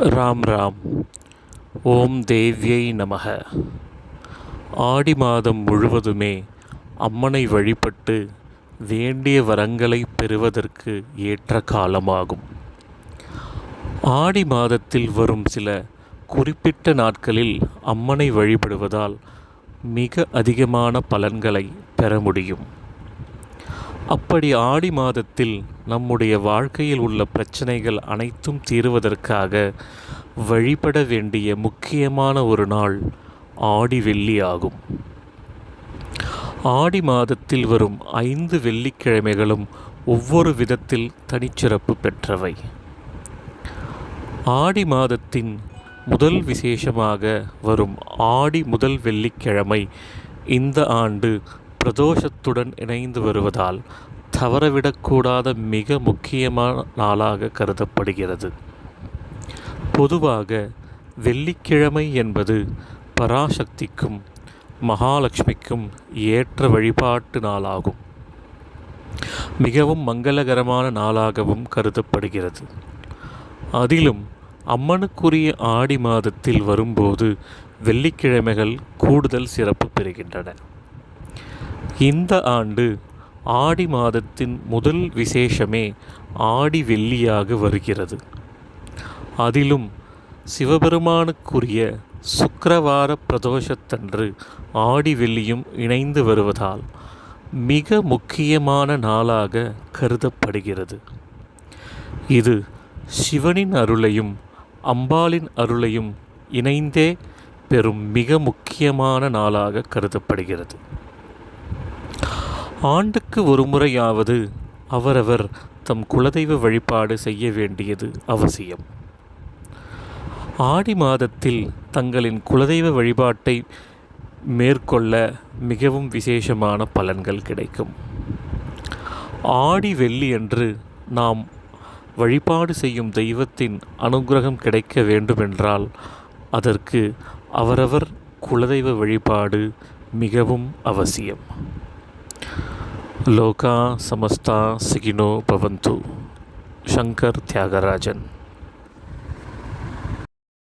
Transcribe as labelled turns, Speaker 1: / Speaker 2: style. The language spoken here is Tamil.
Speaker 1: ராம் ராம். ஓம் தேவ்யை நமக. ஆடி மாதம் முழுவதுமே அம்மனை வழிபட்டு வேண்டிய வரங்களை பெறுவதற்கு ஏற்ற காலமாகும். ஆடி மாதத்தில் வரும் சில குறிப்பிட்ட நாட்களில் அம்மனை வழிபடுவதால் மிக அதிகமான பலன்களை பெற முடியும். அப்படி ஆடி மாதத்தில் நம்முடைய வாழ்க்கையில் உள்ள பிரச்சனைகள் அனைத்தும் தீருவதற்காக வழிபட வேண்டிய முக்கியமான ஒரு நாள் ஆடி வெள்ளி ஆகும். ஆடி மாதத்தில் வரும் ஐந்து வெள்ளிக்கிழமைகளும் ஒவ்வொரு விதத்தில் தனிச்சிறப்பு பெற்றவை. ஆடி மாதத்தின் முதல் விசேஷமாக வரும் ஆடி முதல் வெள்ளிக்கிழமை இந்த ஆண்டு பிரதோஷத்துடன் இணைந்து வருவதால் தவறவிடக்கூடாத மிக முக்கியமான நாளாக கருதப்படுகிறது. பொதுவாக வெள்ளிக்கிழமை என்பது பராசக்திக்கும் மகாலட்சுமிக்கும் ஏற்ற வழிபாட்டு நாளாகும். மிகவும் மங்களகரமான நாளாகவும் கருதப்படுகிறது. அதிலும் அம்மனுக்குரிய ஆடி மாதத்தில் வரும்போது வெள்ளிக்கிழமைகள் கூடுதல் சிறப்பு பெறுகின்றன. இந்த ஆண்டு ஆடி மாதத்தின் முதல் விசேஷமே ஆடி வெள்ளியாக வருகிறது. அதிலும் சிவபெருமானுக்குரிய சுக்கரவார பிரதோஷத்தன்று ஆடி வெள்ளியும் இணைந்து வருவதால் மிக முக்கியமான நாளாக கருதப்படுகிறது. இது சிவனின் அருளையும் அம்பாளின் அருளையும் இணைந்தே பெறும் மிக முக்கியமான நாளாக கருதப்படுகிறது. ஆண்டுக்கு ஒரு முறையாவது அவரவர் தம் குலதெய்வ வழிபாடு செய்ய வேண்டியது அவசியம். ஆடி மாதத்தில் தங்களின் குலதெய்வ வழிபாட்டை மேற்கொள்ள மிகவும் விசேஷமான பலன்கள் கிடைக்கும். ஆடி வெள்ளி அன்று நாம் வழிபாடு செய்யும் தெய்வத்தின் அனுகிரகம் கிடைக்க வேண்டுமென்றால் அதற்கு அவரவர் குலதெய்வ வழிபாடு மிகவும் அவசியம். लोका समस्ता सिखिनो भवंतु शंकर त्यागराजन